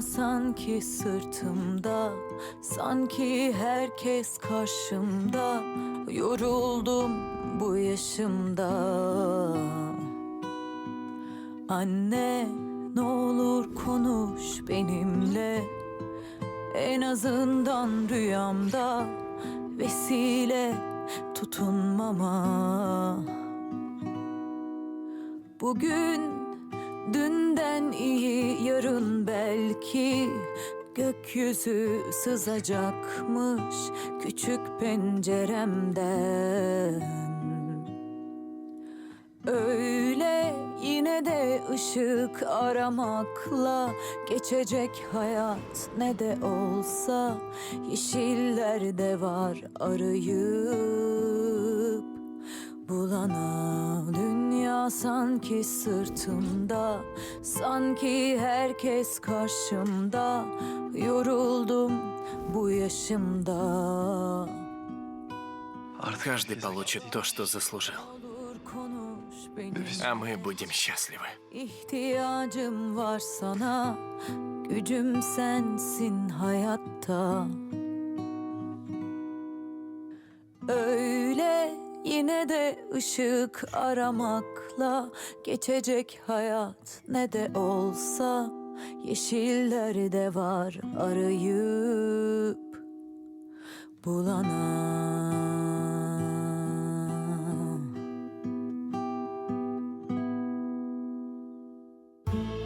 Sanki sırtımda Sanki herkes karşımda. Yoruldum bu yaşımda. Anne ne olur konuş benimle. En azından rüyamda Vesile tutunmama. Bugün dünden iyi yarın belki gökyüzü sızacakmış küçük penceremden. Öyle yine de ışık aramakla geçecek hayat ne de olsa yeşillerde var arayıp bulana dünya sanki sırtımda sanki herkes karşımda yoruldum bu yaşımda Каждый получит то, что заслужил. olur konuş benimle А мы будем счастливы. İhtiyacım var sana Gücüm sensin hayatta Öyle yine de ışık aramakla Geçecek hayat ne de olsa Yeşillerde var arayıp Bulana